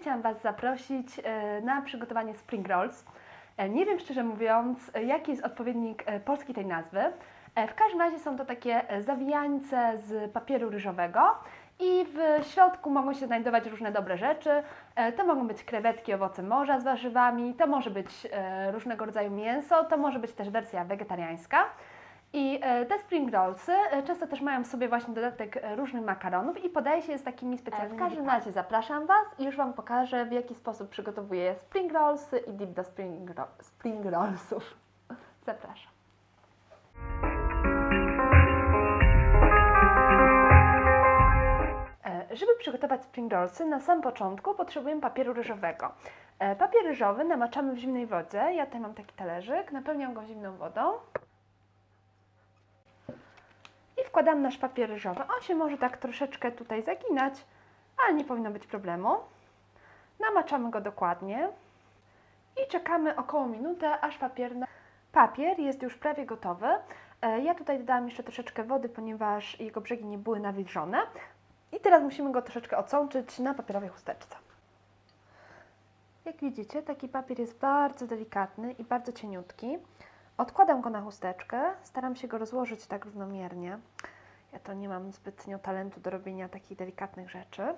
chciałam Was zaprosić e, na przygotowanie spring rolls. E, Nie wiem szczerze mówiąc, jaki jest odpowiednik e, polski tej nazwy. W każdym razie są to takie zawijańce z papieru ryżowego i w środku mogą się znajdować różne dobre rzeczy. To mogą być krewetki, owoce morza z warzywami, to może być różnego rodzaju mięso, to może być też wersja wegetariańska. I e, te spring rollsy e, często też mają w sobie właśnie dodatek e, różnych makaronów i podaje się je z takimi specjalnymi W każdym razie zapraszam Was i już Wam pokażę w jaki sposób przygotowuję spring rollsy i dip do spring, spring rollsów. Zapraszam. Żeby przygotować spring rollsy, na sam początku potrzebujemy papieru ryżowego. Papier ryżowy namaczamy w zimnej wodzie. Ja tutaj mam taki talerzyk, napełniam go zimną wodą. I wkładam nasz papier ryżowy. On się może tak troszeczkę tutaj zaginać, ale nie powinno być problemu. Namaczamy go dokładnie i czekamy około minutę, aż papier, na... papier jest już prawie gotowy. E, Ja tutaj dodałam jeszcze troszeczkę wody, ponieważ jego brzegi nie były nawilżone. I teraz musimy go troszeczkę odsączyć na papierowej chusteczce. Jak widzicie, taki papier jest bardzo delikatny i bardzo cieniutki. Odkładam go na chusteczkę, staram się go rozłożyć tak równomiernie. Ja to nie mam zbytnio talentu do robienia takich delikatnych rzeczy.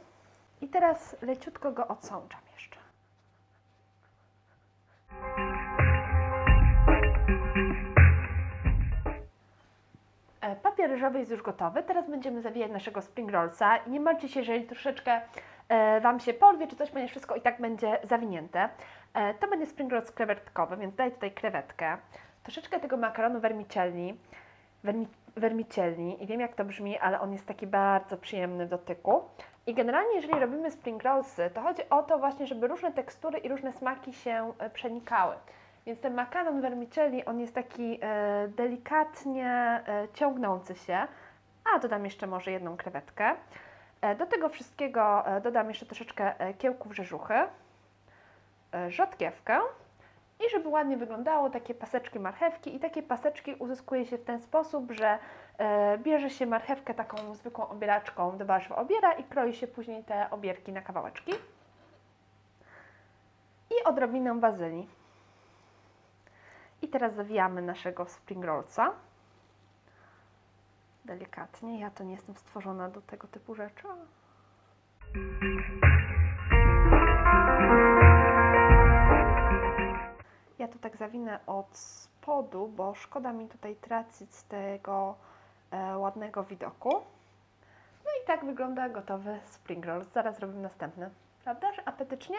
I teraz leciutko go odsączam jeszcze. E, Papier ryżowy jest już gotowy. Teraz będziemy zawijać naszego spring rollsa. Nie martwcie się, jeżeli troszeczkę e, Wam się porwie czy coś, ponieważ wszystko i tak będzie zawinięte. E, to będzie spring rolls krewetkowy, więc daję tutaj krewetkę. Troszeczkę tego makaronu vermicelli. Vermi, vermicelli. I wiem jak to brzmi, ale on jest taki bardzo przyjemny w dotyku. I generalnie, jeżeli robimy spring rollsy, to chodzi o to właśnie, żeby różne tekstury i różne smaki się e, przenikały. Więc ten makaron vermicelli, on jest taki e, delikatnie e, ciągnący się. A dodam jeszcze może jedną krewetkę. E, do tego wszystkiego e, dodam jeszcze troszeczkę e, kiełków rzeżuchy, e, rzodkiewkę i żeby ładnie wyglądało, takie paseczki marchewki. I takie paseczki uzyskuje się w ten sposób, że e, bierze się marchewkę taką zwykłą obieraczką do warzyw obiera i kroi się później te obierki na kawałeczki. I odrobinę bazylii. I teraz zawijamy naszego spring rollsa. Delikatnie. Ja to nie jestem stworzona do tego typu rzeczy. To tak zawinę od spodu, bo szkoda mi tutaj tracić z tego e, ładnego widoku. No i tak wygląda gotowy spring roll. Zaraz robimy następny. Prawda, że apetycznie?